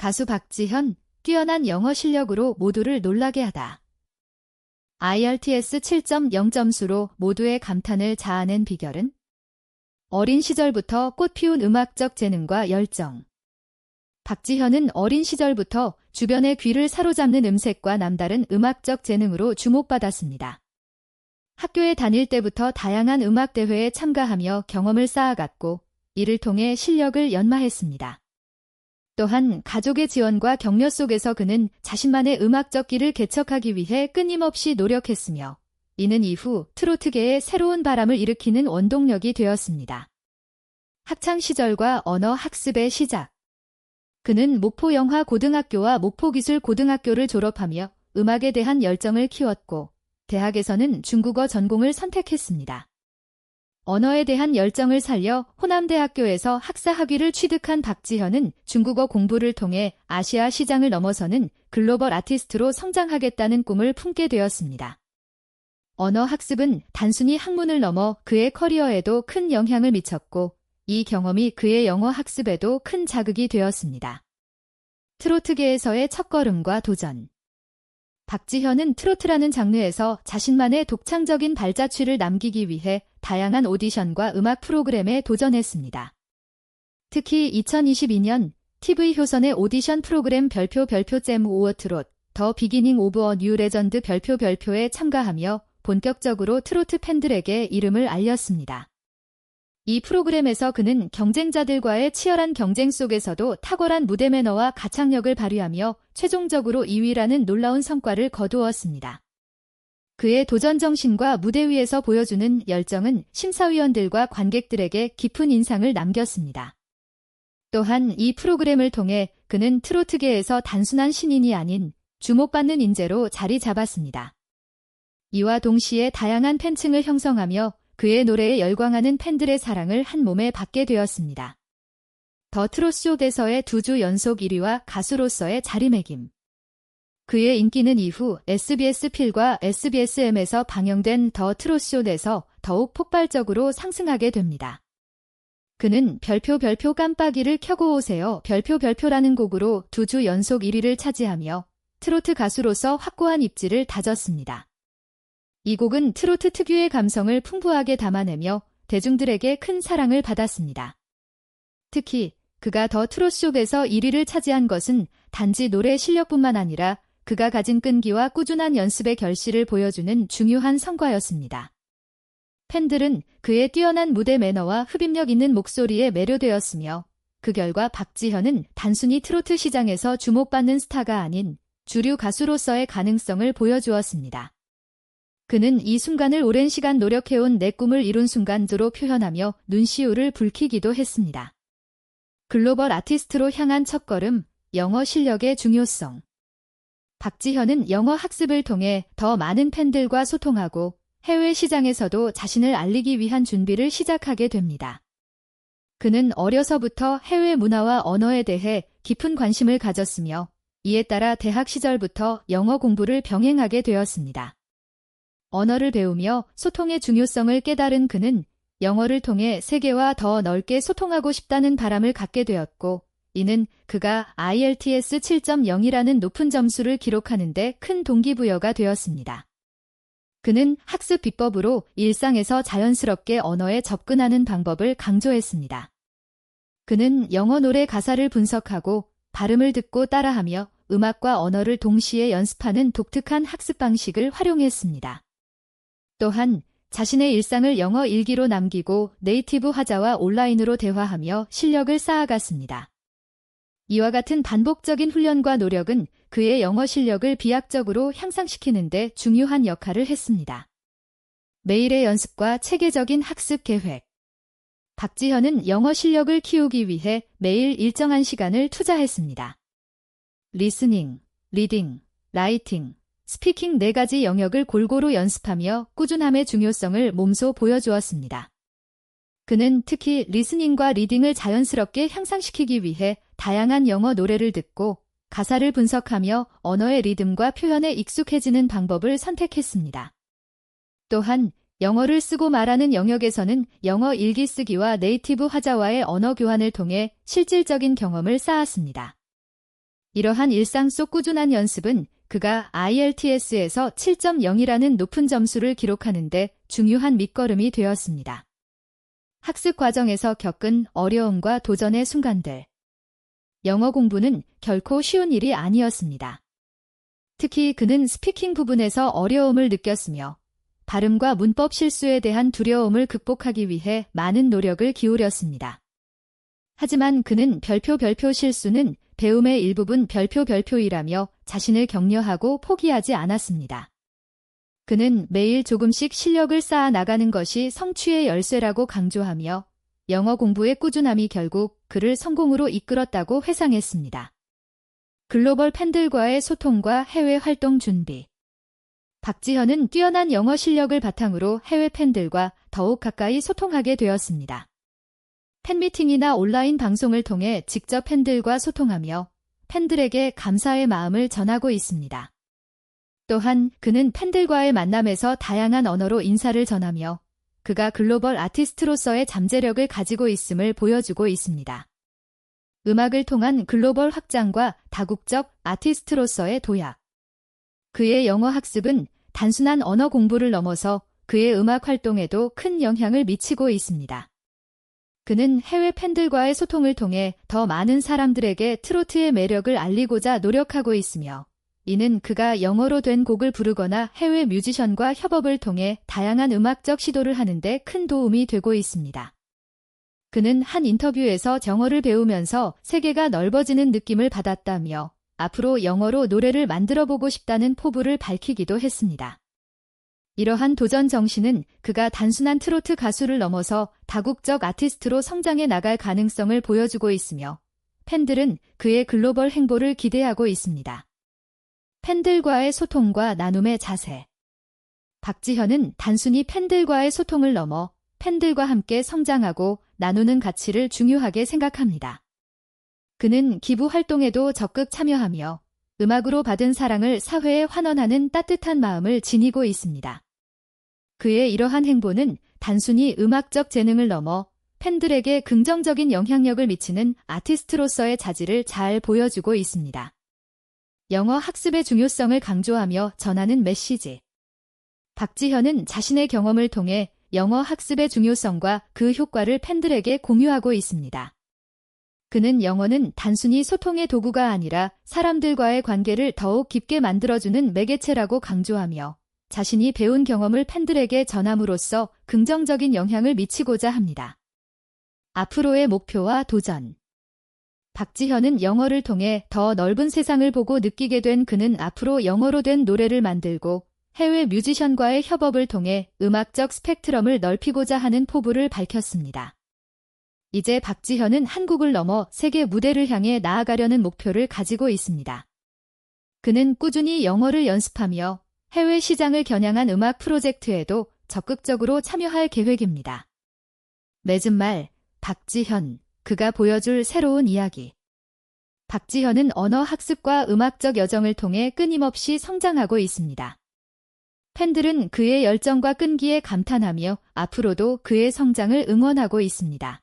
가수 박지현, 뛰어난 영어 실력으로 모두를 놀라게 하다. IRTS 7.0 점수로 모두의 감탄을 자아낸 비결은? 어린 시절부터 꽃 피운 음악적 재능과 열정. 박지현은 어린 시절부터 주변의 귀를 사로잡는 음색과 남다른 음악적 재능으로 주목받았습니다. 학교에 다닐 때부터 다양한 음악 대회에 참가하며 경험을 쌓아갔고 이를 통해 실력을 연마했습니다. 또한 가족의 지원과 격려 속에서 그는 자신만의 음악적 길을 개척하기 위해 끊임없이 노력했으며 이는 이후 트로트계에 새로운 바람을 일으키는 원동력이 되었습니다. 학창 시절과 언어 학습의 시작. 그는 목포영화 고등학교와 목포기술 고등학교를 졸업하며 음악에 대한 열정을 키웠고 대학에서는 중국어 전공을 선택했습니다. 언어에 대한 열정을 살려 호남대학교에서 학사 학위를 취득한 박지현은 중국어 공부를 통해 아시아 시장을 넘어서는 글로벌 아티스트로 성장하겠다는 꿈을 품게 되었습니다. 언어 학습은 단순히 학문을 넘어 그의 커리어에도 큰 영향을 미쳤고 이 경험이 그의 영어 학습에도 큰 자극이 되었습니다. 트로트계에서의 첫걸음과 도전 박지현은 트로트라는 장르에서 자신만의 독창적인 발자취를 남기기 위해 다양한 오디션과 음악 프로그램에 도전했습니다. 특히 2022년 TV 효선의 오디션 프로그램 별표 별표 잼 오어 트롯 더 비기닝 오브 어 뉴 레전드 별표 별표에 참가하며 본격적으로 트로트 팬들에게 이름을 알렸습니다. 이 프로그램에서 그는 경쟁자들과의 치열한 경쟁 속에서도 탁월한 무대 매너와 가창력을 발휘하며 최종적으로 2위라는 놀라운 성과를 거두었습니다. 그의 도전 정신과 무대 위에서 보여주는 열정은 심사위원들과 관객들에게 깊은 인상을 남겼습니다. 또한 이 프로그램을 통해 그는 트로트계에서 단순한 신인이 아닌 주목받는 인재로 자리 잡았습니다. 이와 동시에 다양한 팬층을 형성하며 그의 노래에 열광하는 팬들의 사랑을 한 몸에 받게 되었습니다. 더 트롯쇼에서의 두 주 연속 1위와 가수로서의 자리매김. 그의 인기는 이후 SBS 필과 SBSM에서 방영된 더 트롯쇼에서 더욱 폭발적으로 상승하게 됩니다. 그는 별표 별표 깜빡이를 켜고 오세요 별표 별표라는 곡으로 두 주 연속 1위를 차지하며 트로트 가수로서 확고한 입지를 다졌습니다. 이 곡은 트로트 특유의 감성을 풍부하게 담아내며 대중들에게 큰 사랑을 받았습니다. 특히 그가 더 트롯쇼에서 1위를 차지한 것은 단지 노래 실력뿐만 아니라 그가 가진 끈기와 꾸준한 연습의 결실을 보여주는 중요한 성과였습니다. 팬들은 그의 뛰어난 무대 매너와 흡입력 있는 목소리에 매료되었으며 그 결과 박지현은 단순히 트로트 시장에서 주목받는 스타가 아닌 주류 가수로서의 가능성을 보여주었습니다. 그는 이 순간을 오랜 시간 노력해온 내 꿈을 이룬 순간으로 표현하며 눈시울을 붉히기도 했습니다. 글로벌 아티스트로 향한 첫걸음, 영어 실력의 중요성. 박지현은 영어 학습을 통해 더 많은 팬들과 소통하고 해외 시장에서도 자신을 알리기 위한 준비를 시작하게 됩니다. 그는 어려서부터 해외 문화와 언어에 대해 깊은 관심을 가졌으며 이에 따라 대학 시절부터 영어 공부를 병행하게 되었습니다. 언어를 배우며 소통의 중요성을 깨달은 그는 영어를 통해 세계와 더 넓게 소통하고 싶다는 바람을 갖게 되었고, 이는 그가 IELTS 7.0이라는 높은 점수를 기록하는데 큰 동기부여가 되었습니다. 그는 학습 비법으로 일상에서 자연스럽게 언어에 접근하는 방법을 강조했습니다. 그는 영어 노래 가사를 분석하고 발음을 듣고 따라하며 음악과 언어를 동시에 연습하는 독특한 학습 방식을 활용했습니다. 또한 자신의 일상을 영어 일기로 남기고 네이티브 화자와 온라인으로 대화하며 실력을 쌓아갔습니다. 이와 같은 반복적인 훈련과 노력은 그의 영어 실력을 비약적으로 향상시키는데 중요한 역할을 했습니다. 매일의 연습과 체계적인 학습 계획. 박지현은 영어 실력을 키우기 위해 매일 일정한 시간을 투자했습니다. 리스닝, 리딩, 라이팅, 스피킹 네 가지 영역을 골고루 연습하며 꾸준함의 중요성을 몸소 보여주었습니다. 그는 특히 리스닝과 리딩을 자연스럽게 향상시키기 위해 다양한 영어 노래를 듣고 가사를 분석하며 언어의 리듬과 표현에 익숙해지는 방법을 선택했습니다. 또한 영어를 쓰고 말하는 영역에서는 영어 일기 쓰기와 네이티브 화자와의 언어 교환을 통해 실질적인 경험을 쌓았습니다. 이러한 일상 속 꾸준한 연습은 그가 IELTS에서 7.0이라는 높은 점수를 기록하는데 중요한 밑거름이 되었습니다. 학습 과정에서 겪은 어려움과 도전의 순간들. 영어 공부는 결코 쉬운 일이 아니었습니다. 특히 그는 스피킹 부분에서 어려움을 느꼈으며 발음과 문법 실수에 대한 두려움을 극복하기 위해 많은 노력을 기울였습니다. 하지만 그는 별표 별표 실수는 배움의 일부분 별표 별표이라며 자신을 격려하고 포기하지 않았습니다. 그는 매일 조금씩 실력을 쌓아 나가는 것이 성취의 열쇠라고 강조하며 영어 공부의 꾸준함이 결국 그를 성공으로 이끌었다고 회상했습니다. 글로벌 팬들과의 소통과 해외 활동 준비. 박지현은 뛰어난 영어 실력을 바탕으로 해외 팬들과 더욱 가까이 소통하게 되었습니다. 팬미팅이나 온라인 방송을 통해 직접 팬들과 소통하며 팬들에게 감사의 마음을 전하고 있습니다. 또한 그는 팬들과의 만남에서 다양한 언어로 인사를 전하며 그가 글로벌 아티스트로서의 잠재력을 가지고 있음을 보여주고 있습니다. 음악을 통한 글로벌 확장과 다국적 아티스트로서의 도약. 그의 영어 학습은 단순한 언어 공부를 넘어서 그의 음악 활동에도 큰 영향을 미치고 있습니다. 그는 해외 팬들과의 소통을 통해 더 많은 사람들에게 트로트의 매력을 알리고자 노력하고 있으며 이는 그가 영어로 된 곡을 부르거나 해외 뮤지션과 협업을 통해 다양한 음악적 시도를 하는데 큰 도움이 되고 있습니다. 그는 한 인터뷰에서 영어를 배우면서 세계가 넓어지는 느낌을 받았다며 앞으로 영어로 노래를 만들어 보고 싶다는 포부를 밝히기도 했습니다. 이러한 도전 정신은 그가 단순한 트로트 가수를 넘어서 다국적 아티스트로 성장해 나갈 가능성을 보여주고 있으며 팬들은 그의 글로벌 행보를 기대하고 있습니다. 팬들과의 소통과 나눔의 자세. 박지현은 단순히 팬들과의 소통을 넘어 팬들과 함께 성장하고 나누는 가치를 중요하게 생각합니다. 그는 기부 활동에도 적극 참여하며 음악으로 받은 사랑을 사회에 환원하는 따뜻한 마음을 지니고 있습니다. 그의 이러한 행보는 단순히 음악적 재능을 넘어 팬들에게 긍정적인 영향력을 미치는 아티스트로서의 자질을 잘 보여주고 있습니다. 영어 학습의 중요성을 강조하며 전하는 메시지. 박지현은 자신의 경험을 통해 영어 학습의 중요성과 그 효과를 팬들에게 공유하고 있습니다. 그는 영어는 단순히 소통의 도구가 아니라 사람들과의 관계를 더욱 깊게 만들어주는 매개체라고 강조하며 자신이 배운 경험을 팬들에게 전함으로써 긍정적인 영향을 미치고자 합니다. 앞으로의 목표와 도전 박지현은 영어를 통해 더 넓은 세상을 보고 느끼게 된 그는 앞으로 영어로 된 노래를 만들고 해외 뮤지션과의 협업을 통해 음악적 스펙트럼을 넓히고자 하는 포부를 밝혔습니다. 이제 박지현은 한국을 넘어 세계 무대를 향해 나아가려는 목표를 가지고 있습니다. 그는 꾸준히 영어를 연습하며 해외 시장을 겨냥한 음악 프로젝트에도 적극적으로 참여할 계획입니다. 맺은 말, 박지현, 그가 보여줄 새로운 이야기. 박지현은 언어 학습과 음악적 여정을 통해 끊임없이 성장하고 있습니다. 팬들은 그의 열정과 끈기에 감탄하며 앞으로도 그의 성장을 응원하고 있습니다.